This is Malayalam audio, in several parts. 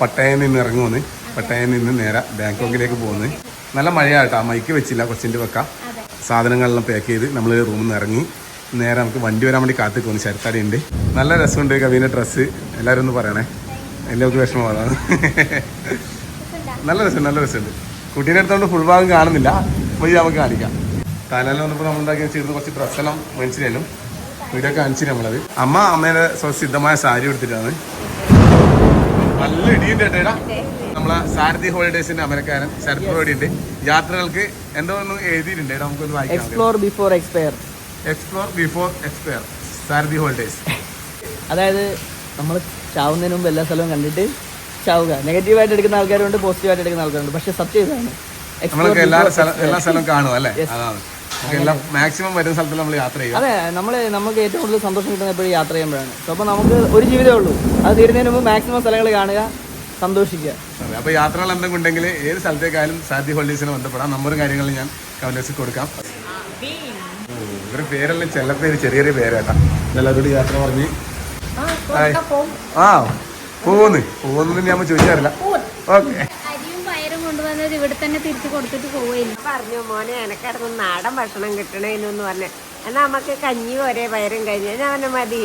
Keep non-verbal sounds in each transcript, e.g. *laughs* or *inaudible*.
പട്ടയയിൽ നിന്ന് ഇറങ്ങുമെന്ന് പട്ടയയിൽ നിന്ന് നേരെ ബാങ്കോക്കിലേക്ക് പോകുന്നു നല്ല മഴയാട്ടോ മൈക്ക് വെച്ചില്ല കൊച്ചിന്റെ വെക്കാം സാധനങ്ങളെല്ലാം പാക്ക് ചെയ്ത് നമ്മൾ റൂമിൽ നിന്ന് ഇറങ്ങി. നേരെ നമുക്ക് വണ്ടി വരാൻ വേണ്ടി കാത്തു പോകുന്നു ശരത്താടി ഉണ്ട് നല്ല രസമുണ്ട് കവിന്റെ ഡ്രസ്സ് എല്ലാവരും ഒന്ന് പറയണേ. എല്ലാവർക്കും വിഷമമാണ് നല്ല രസമുണ്ട് നല്ല രസമുണ്ട്. കുട്ടീനെ അടുത്തോണ്ട് ഫുൾ ഭാഗം കാണുന്നില്ല. വഴി നമുക്ക് കാണിക്കാം. തലേന്ന് വന്നപ്പോൾ നമ്മൾ ഉണ്ടാക്കി വെച്ചിരുന്ന കുറച്ച് ഡ്രസ്സെല്ലാം മേടിച്ചിരുന്നു. വീഡിയോ കാണിച്ചു നമ്മളത്. അമ്മ അമ്മയുടെ സ്വസിദ്ധമായ സാരി എടുത്തിട്ടാണ്. നല്ല ഇടിയുണ്ട് ചേട്ടാ. നമ്മളെ സാരഥി ഹോളിഡേസിന്റെ അമരക്കാരൻ ശരത് ഉണ്ട് യാത്രകൾക്ക് എന്തോ ഒന്ന് എഴുതിയിട്ടുണ്ട്. നമുക്കൊന്ന് വായിക്കാം explore before expire explore before expire Sarathi holidays *laughs* അതായത് നമ്മൾ ചാവുന്നതിന് മുമ്പ് എല്ലാ സ്ഥലവും കണ്ടിട്ട് ചാവുക. നെഗറ്റീവായിട്ട് എടുക്കുന്ന ആൾക്കാരുണ്ട് പോസിറ്റീവായിട്ട് എടുക്കുന്ന ആൾക്കാരുണ്ട്. പക്ഷെ സത്യം ഇതാണ്. എല്ലാ സ്ഥലവും കാണും അല്ലേ? എല്ലാം മാക്സിമം വരുന്ന സ്ഥലത്ത് നമ്മൾ യാത്ര ചെയ്യും അതെ നമ്മൾ നമുക്ക് ഏറ്റവും കൂടുതൽ സന്തോഷം കിട്ടുന്ന എപ്പോഴും യാത്ര ചെയ്യുമ്പോഴാണ്. അപ്പൊ അപ്പോൾ നമുക്ക് ഒരു ജീവിതമേ ഉള്ളൂ. അത് തീരുന്നതിന് മുമ്പ് മാക്സിമം സ്ഥലങ്ങൾ കാണുക സന്തോഷിക്കുക. അപ്പൊ അപ്പോൾ യാത്രകൾ എന്തെങ്കിലും ഉണ്ടെങ്കിൽ ഏത് സ്ഥലത്തേക്കായാലും സാധ്യ ഹോളിഡേസിനെ ബന്ധപ്പെടാം. നമ്പറും കാര്യങ്ങളും ഞാൻ കമന്റ്സിൽ കൊടുക്കാം. ഓ, ഇവരുടെ പേരെല്ലാം? ചില ചെറിയ ചെറിയ പേരാട്ടാ എല്ലാവരോടും യാത്ര പറഞ്ഞ്. ആ പോകുന്നു പോകുന്നു ഞാൻ ചോദിച്ചാറില്ല. ഓക്കെ അരിയും പയറും കൊണ്ടുവന്നത് ഇവിടെ തന്നെ തിരിച്ചു കൊടുത്തിട്ട് പോവുകയില്ല പറഞ്ഞു മോനെ എനക്കടന്ന് നാടൻ ഭക്ഷണം കിട്ടണേന്ന് പറഞ്ഞു. എന്നാ നമുക്ക് കഞ്ഞി ഒരേ പയറും കഴിഞ്ഞു. ഞാൻ മതി.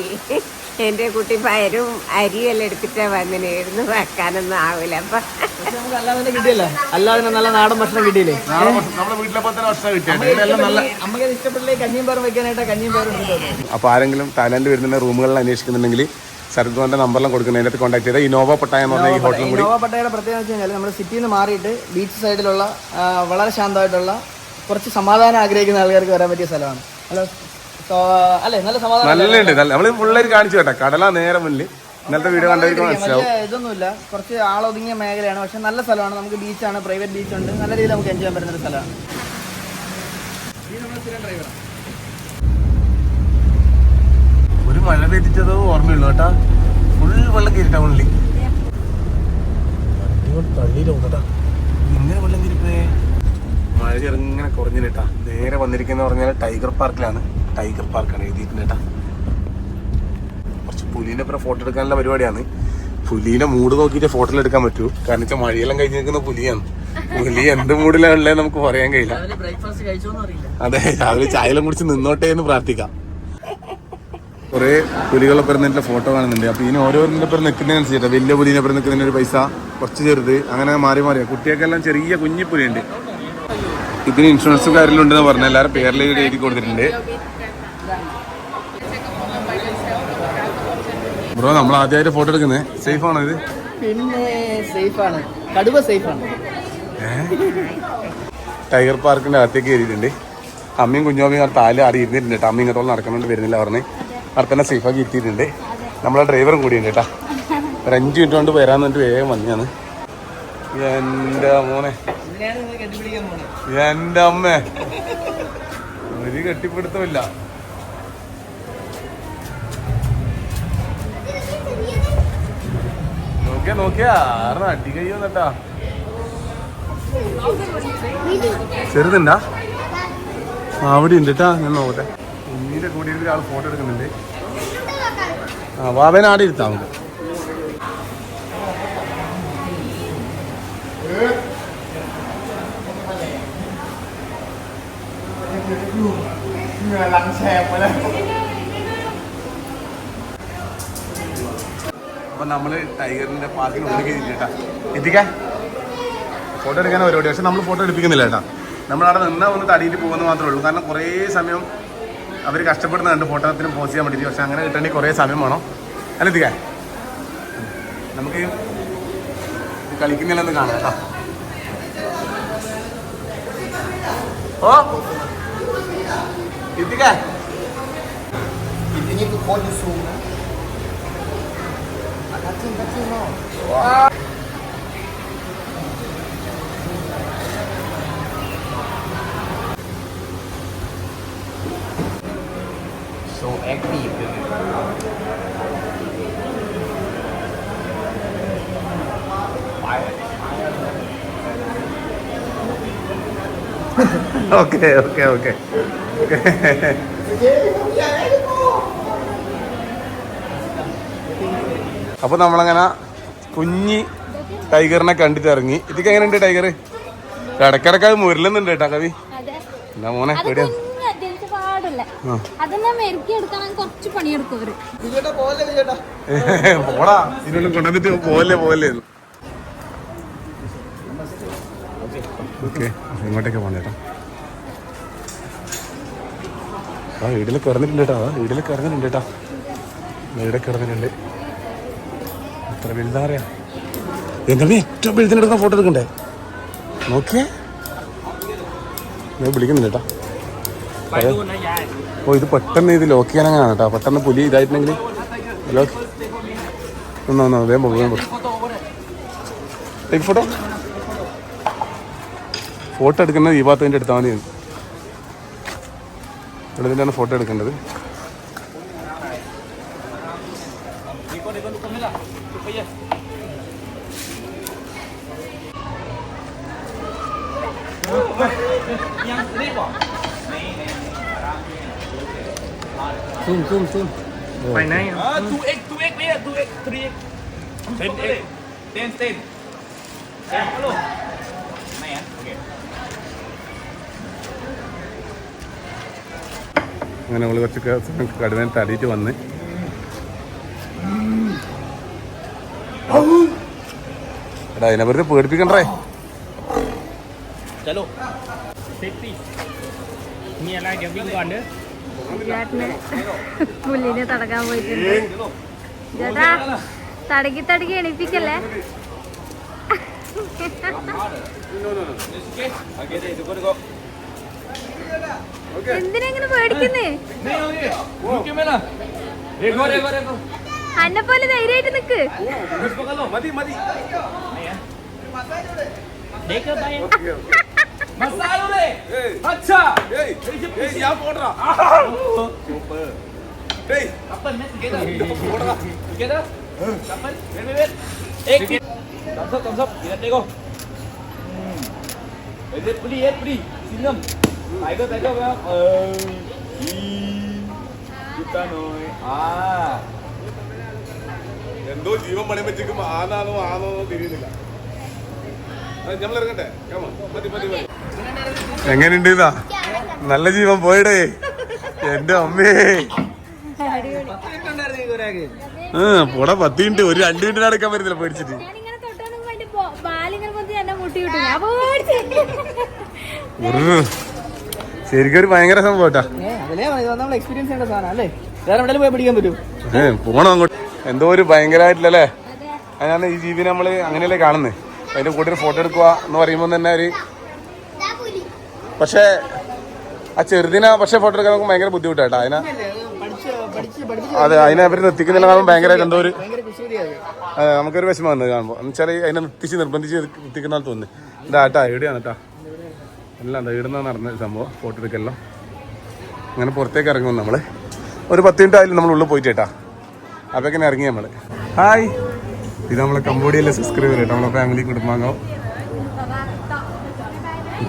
എന്റെ കുട്ടി പയരും അരിയും എല്ലാം എടുത്തിട്ടാ വന്നിനായിരുന്നു വെക്കാനൊന്നും ആവില്ല അപ്പൊ അല്ലാതെ നല്ല നാടൻ ഭക്ഷണം കിട്ടിയില്ലേ? അപ്പോൾ ആരെങ്കിലും തായ്ലാന്റ് വരുന്ന റൂമുകളിൽ അന്വേഷിക്കുന്നുണ്ടെങ്കിൽ ശരത്വാന്റെ നമ്പറിലും കൊടുക്കുന്നത് അതിനകത്ത് കോൺടാക്ട് ചെയ്ത്. ഇനോവ പട്ടായ എന്ന് പറഞ്ഞ ഈ ഹോട്ടലും കൂടി. ഇന്നോവ പട്ടയുടെ പ്രത്യേകത വെച്ച് കഴിഞ്ഞാൽ നമ്മുടെ സിറ്റിയിൽ നിന്ന് മാറിയിട്ട് ബീച്ച് സൈഡിലുള്ള വളരെ ശാന്തമായിട്ടുള്ള കുറച്ച് സമാധാനം ആഗ്രഹിക്കുന്ന ആൾക്കാർക്ക് വരാൻ പറ്റിയ സ്ഥലമാണ്. അല്ലേ? നല്ല സമാധാനം നല്ല ഉണ്ട് നല്ല നമ്മൾ പിള്ളേർ കാണിച്ചു കേട്ടോ. കടല നേരെ മുന്നിൽ ഇന്നലത്തെ വീഡിയോ കണ്ടവർക്ക് മനസ്സിലാവും. ഇതൊന്നുമില്ല കുറച്ച് ആളൊതുങ്ങിയ മേഖലയാണ്. പക്ഷെ നല്ല സ്ഥലമാണ്. നമുക്ക് ബീച്ചാണ് പ്രൈവറ്റ് ബീച്ച് ഉണ്ട്. നല്ല രീതിയിൽ നമുക്ക് എൻജോയ് ചെയ്യാൻ പറ്റുന്ന ഒരു സ്ഥലമാണ്. ഒരു മഴ പെയ്തിട്ടത് ഓർമ്മയുള്ളൂ കേട്ടാ. ഫുൾ വെള്ളം കയറിട്ടാ ഉള്ളിൽ തള്ളിയിലോട്ടാ ഇങ്ങനെ വെള്ളം കയറിപ്പോയേ. മഴ ചെറുങ്ങനെ കുറഞ്ഞിട്ടാ നേരെ വന്നിരിക്കുന്ന പറഞ്ഞാൽ ടൈഗർ പാർക്കിലാണ് ടൈഗർ പാർക്കാണ് എഴുതിയിട്ടുണ്ട് കേട്ടാ. കുറച്ച് പുലിന്റെ അപ്പുറം ഫോട്ടോ എടുക്കാനുള്ള പരിപാടിയാണ്. പുലിയുടെ മൂഡ് നോക്കിയിട്ട് ഫോട്ടോ എടുക്കാൻ പറ്റൂ. കാരണം വെച്ചാൽ മഴയെല്ലാം കഴിഞ്ഞ് നിൽക്കുന്ന പുലിയാണ്. പുലി എന്ത് മൂഡിലാണ് ഉള്ളത് നമുക്ക് പറയാൻ കഴിയില്ല. അതെ രാവിലെ ചായലും കുടിച്ച് നിന്നോട്ടെ എന്ന് പ്രാർത്ഥിക്കാം. കുറെ പുലികളൊപ്പം ഇരുന്നിട്ടുള്ള ഫോട്ടോ കാണുന്നുണ്ട്. അപ്പൊ ഇനി ഓരോരുടെ പേര് നിൽക്കുന്നതിനനുസരിച്ചിട്ട് വലിയ പുലിനെ പേര് നിൽക്കുന്നതിന് ഒരു പൈസ കുറച്ച് ചെറുത്. അങ്ങനെ മാറി മാറിയാ കുട്ടികൾക്കെല്ലാം ചെറിയ കുഞ്ഞി പുലിയുണ്ട്. ഇതിന് ഇൻഷുറൻസ് കാര്യത്തിലുണ്ടെന്ന് പറഞ്ഞ എല്ലാവരും പേരിൽ എഴുതി കൊടുത്തിട്ടുണ്ട്. ബ്രോ നമ്മൾ ആദ്യമായിട്ട് ഫോട്ടോ എടുക്കുന്നത് സേഫ് ആണോ ഇത്? പിന്നെ സേഫാണ് കടുവ സേഫാണ് ടൈഗർ പാർക്കിന്റെ അകത്തേക്ക് കയറിയിട്ടുണ്ട്. അമ്മയും കുഞ്ഞോമ്മയും താൽ ആടി ഇരുന്നിട്ടുണ്ട്. അമ്മ ഇങ്ങോട്ടോളം നടക്കണോണ്ട് വരുന്നില്ല പറഞ്ഞ്. അവിടെ തന്നെ സേഫാക്കി എത്തിയിട്ടുണ്ട് നമ്മളെ ഡ്രൈവറും കൂടിയുണ്ട് കേട്ടാ. ഒരു അഞ്ച് മിനിറ്റ് കൊണ്ട് വരാന്ന് പറഞ്ഞിട്ട് വേഗം വന്നാണ് എന്റെ മോനെ. എന്റെ അമ്മ. ഒരു കെട്ടിപ്പിടുത്തമില്ല. നോക്കിയാ നോക്കിയാ. ആരുടെ അടി കഴിയുന്നട്ടാ ചെറുതുണ്ടാ? അവിടെ ഉണ്ട് കേട്ടാ. ഞാൻ നോക്കട്ടെ. കുഞ്ഞിന്റെ കൂടി ആൾ ഫോട്ടോ എടുക്കുന്നുണ്ട്. ആ വാവേനെ ആടെ ഇരുത്താം നമുക്ക്. അപ്പൊ നമ്മൾ ടൈഗറിന്റെ പാർക്കിന് ഉള്ളിൽ കയറ്റിട്ടാ എത്തിക്കാൻ ഫോട്ടോ എടുക്കാൻ പരിപാടി പക്ഷെ നമ്മൾ ഫോട്ടോ എടുപ്പിക്കുന്നില്ല കേട്ടാ. നമ്മളവിടെ നിന്നാ ഒന്ന് തടിയിട്ട് പോകുന്ന മാത്രമേ ഉള്ളൂ. കാരണം കുറേ സമയം അവർ കഷ്ടപ്പെടുന്ന രണ്ട് ഫോട്ടോത്തിനും പോസ്റ്റ് ചെയ്യാൻ വേണ്ടിയിട്ട് പക്ഷെ അങ്ങനെ കിട്ടണമെങ്കിൽ കുറേ സമയം വേണം. അല്ല എത്തിക്കാൻ നമുക്ക് കളിക്കുന്നില്ലെന്ന് കാണാം കേട്ടോ. ഓ. എത്തിക്കാൻ So ഓക്കെ ഓക്കെ ഓക്കെ. അപ്പോൾ നമ്മളങ്ങനെ കുഞ്ഞി ടൈഗറിനെ കണ്ടിട്ട് ഇറങ്ങി. ഇതൊക്കെ എങ്ങനെയുണ്ട് ടൈഗർ ഇടക്കിടക്ക് അത് മുരലുന്നുണ്ട് കേട്ടാ കവി. എന്താ മോനെ വിജയേട്ടാ പോടാ. ഇതിനുള്ളിൽ കൊണ്ടുവന്നിട്ട് പോലെ പോലെ ഓക്കെ. ഇങ്ങോട്ടേക്ക് പോകണം ചേട്ടാ ആ വീട്ടിൽ കിടന്നിട്ടുണ്ട് കേട്ടോ. ആ വീട്ടിൽ കിടന്നിട്ടുണ്ട് കേട്ടോ. ഇവിടെ കിടന്നിട്ടുണ്ട് എത്ര വലുതാ അറിയാ. എന്താ ഏറ്റവും വലുതിനെടുക്കുന്ന ഫോട്ടോ എടുക്കണ്ടേ? നോക്കിയേ. ഞാൻ വിളിക്കുന്നുണ്ട് കേട്ടോ. ഓ ഇത് പെട്ടെന്ന് ഇത് ലോക്ക് ചെയ്യാനങ്ങനെ കേട്ടോ പെട്ടെന്ന് പുലി ഇതായിട്ടുണ്ടെങ്കിൽ ലോക്ക് ഒന്നോ ഒന്നോ വേഗം പോകും വേഗം ടേക്ക് ഫോട്ടോ ഫോട്ടോ എടുക്കുന്നത് ഈ ഭാഗത്തിന്റെ എടുത്താൽ മതി ഇവിടെ തന്നെയാണ് ഫോട്ടോ എടുക്കേണ്ടത് zoom zoom zoom Phải này. À, 2x, 2x đi, 2x, 3x. 10x. 10, 10. 10, hello. അങ്ങനെ നമ്മൾ കുറച്ച് കടുവേനെ തടിയിട്ട് വന്ന് എടാ അതിനെ വെറുതെ പേടിപ്പിക്കണ്ടേ. ചേട്ടന് പുല്ലിനെ തടക്കാൻ പോയിട്ടുണ്ട് ചേട്ടാ തടകി തടകി എണീപ്പിക്കല്ലേ No, no, no. This is okay. Okay, there you mana? Rego, rego. അന്നെ പോലെ ധൈര്യമായിട്ട് നിക്ക് Terus bakal lo, mati, mati. Nih ya. Deka 来个，来个，我要二一，一单来啊！人多急嘛，没得没这个嘛，啊那喽啊喽，弟弟那个。എങ്ങനെയുണ്ട് നല്ല ജീവൻ പോയിടേ. എന്റെ അമ്മേ. പൂടെ പത്ത് മിനിറ്റ്. ഒരു രണ്ടു മിനിറ്റ് നടക്കാൻ പറ്റില്ല പേടിച്ചിട്ട്. ഒരു ശരിക്കും ഒരു ഭയങ്കര സംഭവം കേട്ടാ പോണം അങ്ങോട്ട്. എന്തോ ഒരു ഭയങ്കരമായിട്ടില്ലല്ലേ അതിനാണ് ഈ ജീവിനെ നമ്മൾ അങ്ങനെയല്ലേ കാണുന്നത് അതിന്റെ കൂടെ ഒരു ഫോട്ടോ എടുക്കുക എന്ന് പറയുമ്പോൾ തന്നെ ഒരു പക്ഷേ ആ ചെറുതിനെ പക്ഷേ ഫോട്ടോ എടുക്കാൻ നമുക്ക് ഭയങ്കര ബുദ്ധിമുട്ടാട്ടോ അതിനാ അതെ അതിനെ അവർ നിർത്തിക്കുന്നില്ല കാണുമ്പോൾ ഭയങ്കരമായിട്ട് എന്തോ ഒരു നമുക്കൊരു വിഷമം വന്നത് കാണുമ്പോൾ എന്നുവെച്ചാൽ അതിനെ നിർത്തിച്ച് നിർബന്ധിച്ച് നിർത്തിക്കുന്ന തോന്നുന്നു. ഇതാട്ടാ കേട്ടാ എവിടെയാണ് കേട്ടാ. എല്ലാം എന്താ ഇവിടുന്ന് നടന്ന സംഭവം ഫോട്ടോ എടുക്കെല്ലാം? അങ്ങനെ പുറത്തേക്ക് ഇറങ്ങും നമ്മൾ ഒരു പത്ത് മിനിറ്റ് ആയാലും നമ്മൾ ഉള്ളിൽ പോയിട്ട് കേട്ടാ. അപ്പോഴേക്കിനെ ഇറങ്ങി നമ്മൾ. ഹായ് ഇത് നമ്മളെ കമ്പോഡിയയിലെ സബ്സ്ക്രൈബർ കേട്ടോ നമ്മളെ ഫാമിലി കുടുംബാംഗം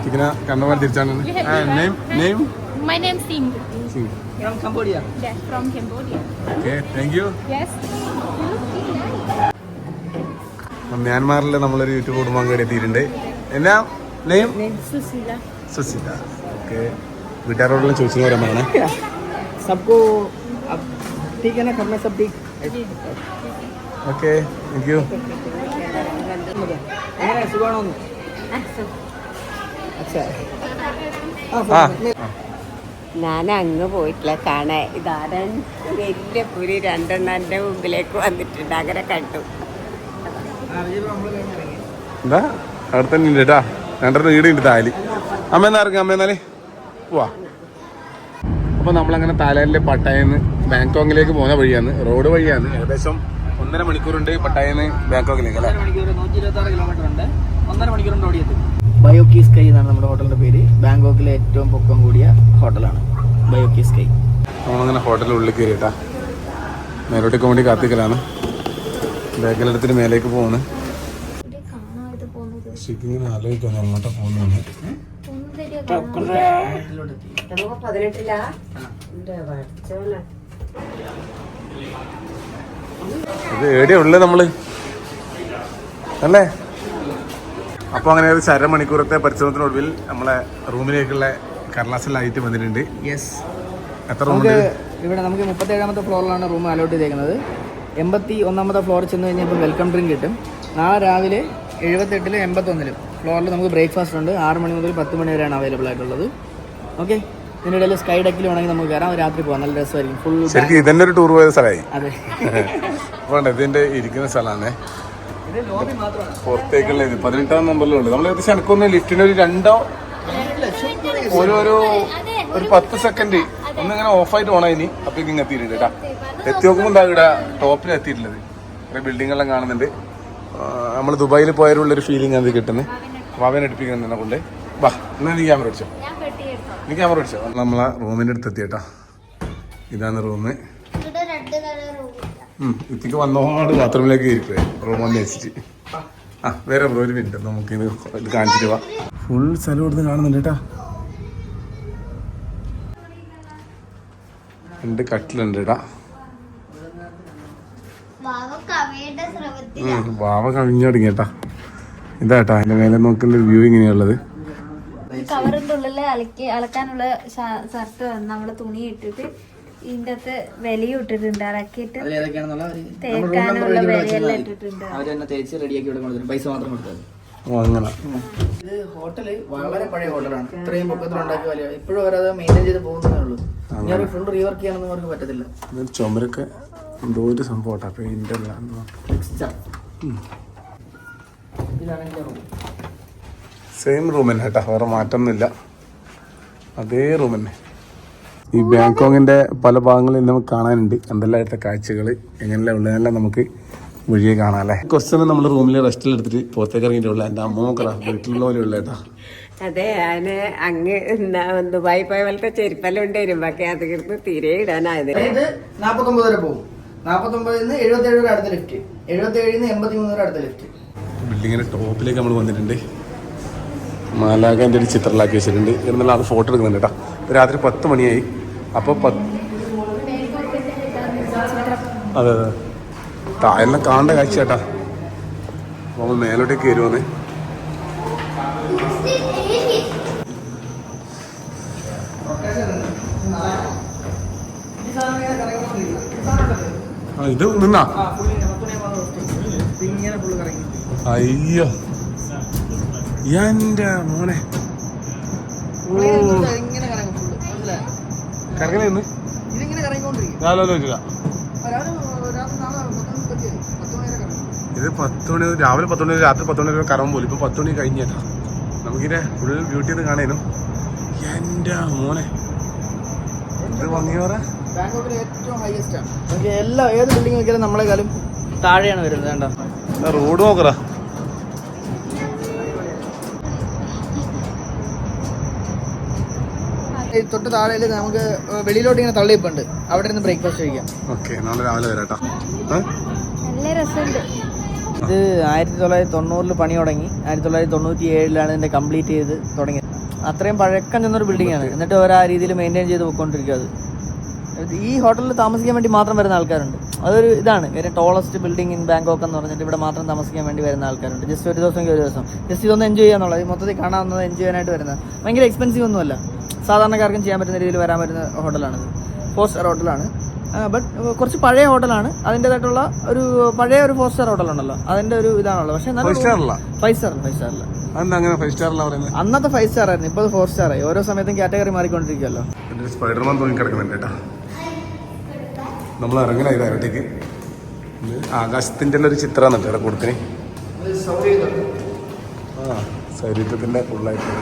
ഇങ്ങനെ കണ്ടമാൻ തിരിച്ചാണ്. Name name My name Singh. From Cambodia Yes, from Cambodia. Okay thank you Yes. മ്യാൻമാറിൽ നമ്മളൊരു യൂട്യൂബ് കുടുംബാംഗം കൂടി എത്തിയിട്ടുണ്ട്. എന്നാ? Name Susila. സുസിത ഓക്കെ വീട്ടുകാരോടെല്ലാം ചോദിച്ചു വരാൻ പറയണേ सबको अब ठीक है ना घर में सब ठीक ഓക്കെ താങ്ക് യു എങ്ങനെ സുഖമാണോ അച്ഛാ ആ ഞാൻ അങ്ങ് പോയിട്ടില്ല കാണാൻ ഇതാരൻ വലിയ പുരി രണ്ടെണ്ണം എൻ്റെ മുമ്പിലേക്ക് വന്നിട്ടുണ്ട് അങ്ങനെ കണ്ടു എന്താ അവിടെ തന്നെ ഉണ്ട് രണ്ടെണ്ണം വീടുണ്ട് താലി. അമ്മ എന്നാ ഇറങ്ങി അമ്മ എന്നാലേ? പോവാ അപ്പൊ നമ്മളങ്ങനെ തായ്ലാൻഡിലെ പട്ടായന്ന് ബാങ്കോങ്ങിലേക്ക് പോകുന്ന വഴിയാണ് റോഡ് വഴിയാണ്. ഏകദേശം ഒന്നര മണിക്കൂറുണ്ട് പട്ടായന്ന് ബാങ്കോങ്ങിലേക്ക് അല്ലേ? ഒന്നര മണിക്കൂറുണ്ട് ഓടിയെത്തും. ബയോക്കി സ്കൈ എന്നാണ് നമ്മുടെ ഹോട്ടലിന്റെ പേര്. ബാങ്കോക്കിലെ ഏറ്റവും പൊക്കം കൂടിയ ഹോട്ടലാണ് ബയോക്കി സ്കൈ നമ്മളങ്ങനെ ഹോട്ടലിൽ ഉള്ളിൽ കയറിയിട്ടാ. മേലോട്ടേക്ക് വേണ്ടി കാത്തിക്കലാണ്. ബാങ്കിലെടുത്തിട്ട് മേലേക്ക് പോകുന്നു പോകുന്നത് ശരിക്കും ഇങ്ങനെ ആലോചിക്കുന്നു അങ്ങോട്ടാ പോകുന്നു ഒന്നും ശരിയാ പതിനെട്ടില്ല ഇത് എവിടെയാ ഉള്ളത് നമ്മൾ? അല്ലേ? അപ്പോൾ അങ്ങനെ ഒരു ചരമണിക്കൂറത്തെ പരിശ്രമത്തിനൊടുവിൽ നമ്മളെ റൂമിലേക്കുള്ള കടലാസ് ലൈറ്റ് വന്നിട്ടുണ്ട്. യെസ് എത്ര നമുക്ക് റൂമുണ്ട് ഇവിടെ നമുക്ക് മുപ്പത്തേഴാമത്തെ ഫ്ലോറിലാണ് റൂം അലോട്ട് ചെയ്തേക്കുന്നത്. എൺപത്തി ഒന്നാമത്തെ ഫ്ലോറിൽ ചെന്ന് കഴിഞ്ഞാൽ ഇപ്പോൾ വെൽക്കം ഡ്രിങ്ക് കിട്ടും. നാളെ രാവിലെ എഴുപത്തെട്ടിലും എൺപത്തൊന്നിലും. ഫ്ലോറിൽ നമുക്ക് ബ്രേക്ക്ഫാസ്റ്റ് ഉണ്ട്. ആറ് മണി മുതൽ പത്ത് മണി വരെയാണ് അവൈലബിൾ ആയിട്ടുള്ളത്. ഓക്കെ ഇതിന്റെ ഇടയിൽ സ്കൈ ഡെക്കിൽ വേണമെങ്കിൽ നമുക്ക് കയറാം. രാത്രി പോകാം നല്ല രസമായിരിക്കും. ഫുൾ ശരിക്കും ഇതന്നെ ഒരു ടൂർ പോയ സ്ഥലമായി അതെ. *laughs* വേണ്ട ഇതിന്റെ ഇരിക്കുന്ന സ്ഥലമാണ്. ഇത് ലോബി മാത്രമാണ്. പുറത്തേക്കുള്ള ഇത്. പതിനെട്ടാം നമ്പറിലുണ്ട്. നമ്മൾ ഏകദേശം എനിക്കൊന്ന് ലിഫ്റ്റിന് ഒരു രണ്ടോ ഒരു ഒരു ഒരു പത്ത് സെക്കൻഡ് ഒന്നിങ്ങനെ ഓഫായിട്ട് പോണ ഇനി. അപ്പൊ ഇങ്ങനെ എത്തിയിട്ടുണ്ട് കേട്ടാ. എത്തി നോക്കുമ്പോൾ എന്താ ഇവിടെ ടോപ്പിൽ എത്തിയിട്ടുള്ളത്? കുറെ ബിൽഡിങ്ങെല്ലാം കാണുന്നുണ്ട്. നമ്മൾ ദുബായിൽ പോയാലുള്ളൊരു ഫീലിംഗ് അത് കിട്ടുന്നത് വാവനെ എടുപ്പിക്കുന്നത് എന്നെ കൊണ്ട്. വാ എന്നാ നീ ക്യാമറ അടിച്ചോ നീ ക്യാമറ അടിച്ചോ നമ്മള റൂമിന്റെ അടുത്ത് എത്തിയേട്ടാ ഇതാണ് റൂം ഇവിടെ റെഡ് കളർ റൂം ഇത്തിക്ക് വന്നോട് ബാത്റൂമിലേക്ക് ഇരിക്കുവേ. റൂം വന്ന് വെച്ചിട്ട്. ആ വേറെ ബ്രോ ഒരു മിനിറ്റ് നമുക്ക് ഇത് ഇത് കാണിച്ചിട്ട് വാ. ഫുൾ സ്ഥലം ഇവിടുന്ന് കാണുന്നുണ്ട് കേട്ടാ. രണ്ട് കട്ടിലുണ്ട് കേട്ടാ. വാവ കവിഞ്ഞടങ്ങിട്ടാ ഇതാട്ടാ അതിന്റെ മേലെ നോക്കുന്ന വ്യൂ ഇങ്ങനെയുള്ളത്. കവറിന്റെ ഉള്ളിൽ അലക്കി അലക്കാനുള്ള ഷർട്ട് നമ്മൾ തുണി ഇട്ടിട്ട് ഇതിന്റെ അകത്ത് വിലയും ഇട്ടിട്ടുണ്ട് അലക്കിയിട്ട് ഒരു തേക്കാനുള്ള വിലയെല്ലാം ഇട്ടിട്ടുണ്ട്. അവർ തന്നെ തേച്ച് റെഡിയാക്കി ഇവിടെ കൊടുത്തിട്ട് പൈസ മാത്രം കൊടുത്താൽ ഓ അങ്ങനെ. ഇത് ഹോട്ടൽ വളരെ പഴയ ഹോട്ടലാണ്. ഇത്രയും പൊക്കത്തിലുണ്ടാക്കിയ വലിയ ഇപ്പോഴും അവരത് മെയിന്റെയിൻ ചെയ്ത് പോകുന്നതേ ഉള്ളൂ. ഇനി അവർ ഫുൾ റീവർക്ക് ചെയ്യാനൊന്നും അവർക്ക് പറ്റത്തില്ല. ചുമരൊക്കെ എന്തോ ഒരു സംഭവം കേട്ടാ പെയിന്റ് അല്ല ഇതാണ് എന്റെ റൂം സെയിം റൂം തന്നെ കേട്ടാ വേറെ മാറ്റമൊന്നുമില്ല അതേ റൂം തന്നെ. ഈ ബാങ്കോങ്ങിന്റെ പല ഭാഗങ്ങളിൽ നമുക്ക് കാണാനുണ്ട്. എന്തെല്ലാം അടുത്ത കാഴ്ചകൾ എങ്ങനെയുള്ള ഉള്ളതെല്ലാം നമുക്ക് വഴിയെ കാണാം അല്ലേ? ക്വസ്റ്റ്യൻ നമ്മൾ റൂമിൽ റെസ്റ്റിൽ എടുത്തിട്ട് പുറത്തേക്ക് ഇറങ്ങിയിട്ടുള്ള എന്റെ അമ്മ വീട്ടിലുള്ള പോലെ ഉള്ള കേട്ടാ. അതെ അതിന് അങ്ങ് ദുബായി പോയ പോലത്തെ ചെരുപ്പെല്ലാം ഉണ്ടായിരുന്നു അതിർത്ത് അത് തീരെ ഇടാനായത് ഇത്. നാപ്പത്തൊമ്പത് വരെ പോകും. നാപ്പത്തൊമ്പതിൽ നിന്ന് എഴുപത്തേഴ് വരെ അടുത്ത ലിഫ്റ്റ് എഴുപത്തേഴിൽ നിന്ന് എൺപത്തി മൂന്ന് വരെ അടുത്ത ലിഫ്റ്റ് ബിൽഡിങ്ങിന്റെ ടോപ്പിലേക്ക് നമ്മൾ വന്നിട്ടുണ്ട്. മാലാഖന്റെ ഒരു ചിത്രത്തിലാക്കി വെച്ചിട്ടുണ്ട്. എന്നുള്ള ആൾ ഫോട്ടോ എടുക്കുന്നുണ്ട് കേട്ടോ. രാത്രി പത്ത് മണിയായി. അപ്പോൾ പത്ത് അതെ അതെ. താഴെല്ലാം കാണേണ്ട കാഴ്ച കേട്ടാ. നമ്മൾ മേലോട്ടേക്ക് കയറുവന്നേ ആ ഇത് നിന്നാ? അയ്യോ. എന്റെ മോനെ. ഓ കറങ്ങലെന്ന് ആലോചിച്ചില്ല ഇത് പത്ത് മണി രാവിലെ പത്ത് മണി രാത്രി പത്ത് മണി വരെ കറങ്ങും പോലും. ഇപ്പൊ പത്ത് മണി കഴിഞ്ഞേട്ടാ. നമുക്കിനെ ഫുൾ ബ്യൂട്ടി ഒന്ന് കാണാനും. എന്റെ മോനെ. ഇത് ഭംഗി പറ. ബാങ്കോക്കിലെ ഏറ്റവും ഹയസ്റ്റ് ആണ്. നമുക്ക് എല്ലാ ഏത് ബിൽഡിംഗ് നോക്കിയാലും നമ്മളെക്കാളും താഴെയാണ് വരുന്നത് വേണ്ട റോഡ് നോക്കറ തൊട്ട് താഴെ നമുക്ക് വെളിയിലോട്ട് ഇങ്ങനെ തള്ളിയിപ്പുണ്ട്. അവിടെ നിന്ന് ബ്രേക്ക്ഫാസ്റ്റ് കഴിക്കാം. ഓക്കെ നാളെ രാവിലെ വരാട്ടാ? നല്ല രസമുണ്ട്. ഇത് ആയിരത്തി തൊള്ളായിരത്തി തൊണ്ണൂറിൽ പണി തുടങ്ങി. ആയിരത്തി തൊള്ളായിരത്തി തൊണ്ണൂറ്റി ഏഴിലാണ് ഇതിന്റെ കംപ്ലീറ്റ് ചെയ്ത് തുടങ്ങിയത്. അത്രയും പഴക്കം ചെന്നൊരു ബിൽഡിംഗ് ആണ്. എന്നിട്ട് അവർ ആ രീതിയിൽ മെയിന്റെയിൻ ചെയ്ത് പോയിക്കൊണ്ടിരിക്കുക അത്. ഈ ഹോട്ടലിൽ താമസിക്കാൻ വേണ്ടി മാത്രം വരുന്ന ആൾക്കാരുണ്ട്. അതൊരു ഇതാണ്. വേറെ ടോളസ്റ്റ് ബിൽഡിംഗ് ഇൻ ബാങ്കോക്ക് എന്ന് പറഞ്ഞിട്ട് ഇവിടെ മാത്രം താമസിക്കാൻ വേണ്ടി വരുന്ന ആൾക്കാരുണ്ട്. ജസ്റ്റ് ഒരു ദിവസം ഒരു ദിവസം. ജസ്റ്റ് ഇതൊന്ന് എൻജോയ് ചെയ്യാന്നുള്ളത് മൊത്തത്തിൽ കാണാവുന്നത് എൻജോയ് ചെയ്യാനായിട്ട് വരുന്നത്. ഭയങ്കര എക്സ്പെൻസീവ് ഒന്നുമല്ല. സാധാരണക്കാർക്കും ചെയ്യാൻ പറ്റുന്ന രീതിയിൽ വരാൻ പറ്റുന്ന ഹോട്ടലാണ് ഫോർ സ്റ്റാർ ഹോട്ടലാണ് ബട്ട് കുറച്ച് പഴയ ഹോട്ടലാണ്. അതിന്റെതായിട്ടുള്ള ഒരു പഴയ ഒരു ഫോർ സ്റ്റാർ ഹോട്ടലുണ്ടല്ലോ. അതിന്റെ ഒരു ഇതാണല്ലോ പക്ഷേ ഫൈവ് സ്റ്റാർ ഫൈവ് സ്റ്റാർ പറയുന്നത്? അന്നത്തെ ഫൈവ് സ്റ്റാർ ആയിരുന്നു. ഇപ്പോൾ ഫോർ സ്റ്റാർ ആയി. ഓരോ സമയത്തും കാറ്റഗറി മാറിക്കൊണ്ടിരിക്കുമല്ലോ സ്പൈഡർമാൻ തൂങ്ങി കിടക്കുന്നുണ്ട് കേട്ടാ. നമ്മൾ ഇറങ്ങലായി ഇതായിട്ടേക്ക് ഇത് ആകാശത്തിന്റെ ഒരു ചിത്രമാണ് കേട്ടോ ഇവിടെ കൊടുത്തിന് ആ ശരീരത്തിന്റെ ഫുള്ളായിട്ട്